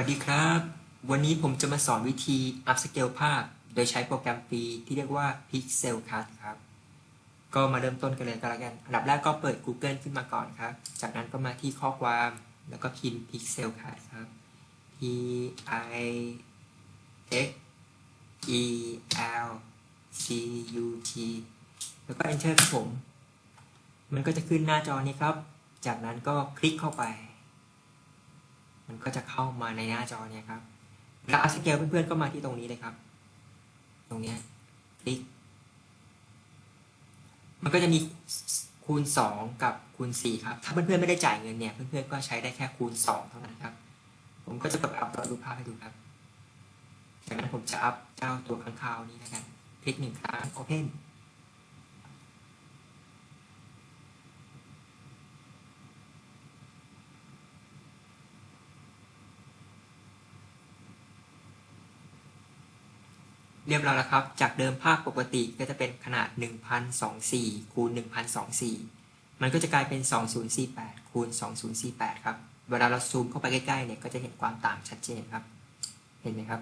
วัสดีครับ วันนี้ผมจะมาสอนวิธี upscale ภาพ โดยใช้โปรแกรมฟรีที่เรียกว่า Pixel Cut ครับ ก็มาเริ่มต้นกันเลยก็แล้วกัน อันดับแรกก็เปิด Google ขึ้นมาก่อนครับ จากนั้นก็มาที่ข้อความแล้วก็พิมพ์ Pixel Cut ครับ P I X E L C U T แล้วก็ Enter ครับผม มันก็จะขึ้นหน้าจอนี้ครับ จากนั้นก็คลิกเข้าไป มันก็จะเข้ามาในหน้าจอเนี่ยครับแล้วอัพสเกลเพื่อนๆก็มาที่ตรงนี้เลยครับ ตรงเนี้ยคลิก มันก็จะมีคูณ 2 กับคูณ 4 ครับ ถ้าเพื่อนๆไม่ได้จ่ายเงินเนี่ย เพื่อนๆก็ใช้ได้แค่คูณ 2 เท่านั้นครับ ผมก็จะกดอัพโหลดรูปภาพให้ดูครับ จากนั้นผมจะอัพเจ้าตัวข้างคาวนี้นะครับ คลิกหนึ่งครั้ง Open เเรียบร้อยแล้วครับ จากเดิมภาพปกติก็จะเป็นขนาด 1024คูณ1024 มันก็จะกลายเป็น 2048คูณ2048 ครับ เวลาเราซูมเข้าไปใกล้ๆเนี่ยก็จะเห็นความต่างชัดเจนครับ เห็นไหมครับ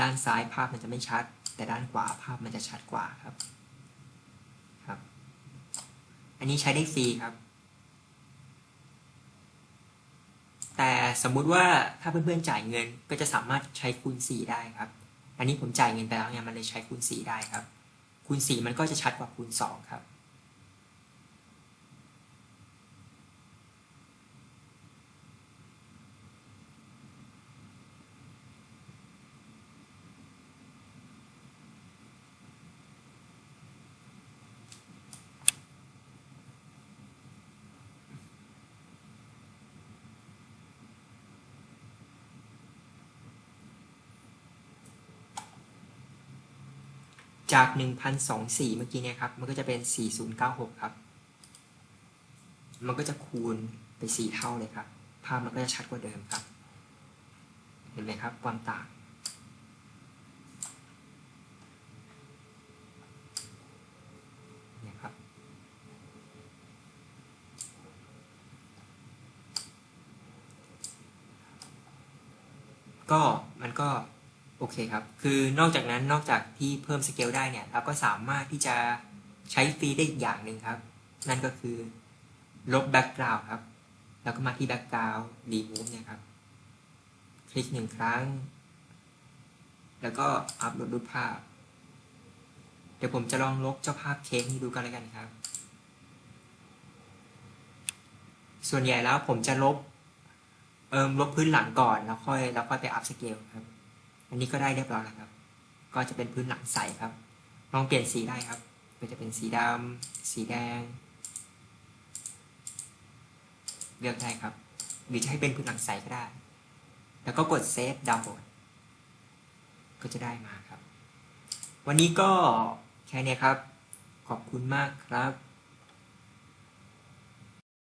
ด้านซ้ายภาพมันจะไม่ชัด แต่ด้านขวาภาพมันจะชัดกว่าครับ ครับ อันนี้ใช้ได้ฟรีครับ แต่สมมุติว่าถ้าเพื่อนๆจ่ายเงินก็จะสามารถใช้คูณ 4 ได้ครับ อันนี้ผมจ่ายเงินไปแล้วเนี่ยมันเลยใช้คูณ4ได้ครับ คูณ4มันก็จะชัดกว่าคูณ2ครับ จาก 1024 เมื่อกี้เนี่ยครับ มันก็จะเป็น 4096 ครับ มันก็จะคูณไป 4 เท่าเลยครับ ภาพมันก็จะชัดกว่าเดิมครับ เห็นไหมครับ ความต่างนะครับก็มันก็ โอเคครับ คือนอกจากนั้นนอกจากที่เพิ่มสเกลได้เนี่ยเราก็สามารถที่จะใช้ฟรีได้อีกอย่างหนึ่งครับ นั่นก็คือลบแบ็กกราวด์ครับ แล้วก็มาที่แบ็กกราวด์รีมูฟเนี่ยครับ คลิกหนึ่งครั้ง แล้วก็อัพโหลดรูปภาพ เดี๋ยวผมจะลองลบเจ้าภาพเค้กให้ดูกันแล้วกันครับ ส่วนใหญ่แล้วผมจะลบ เอิมลบพื้นหลังก่อน แล้วค่อยแล้วค่อยไปอัพสเกลครับ อันนี้ก็ได้เรียบร้อยแล้วครับ ก็จะเป็นพื้นหลังใสครับ ลองเปลี่ยนสีได้ครับ ก็จะเป็นสีดำสีแดง เลือกได้ครับหรือจะให้เป็นพื้นหลังใสก็ได้ แล้วก็กดเซฟดาวน์โหลดก็จะได้มาครับ วันนี้ก็แค่นี้ครับ ขอบคุณมากครับ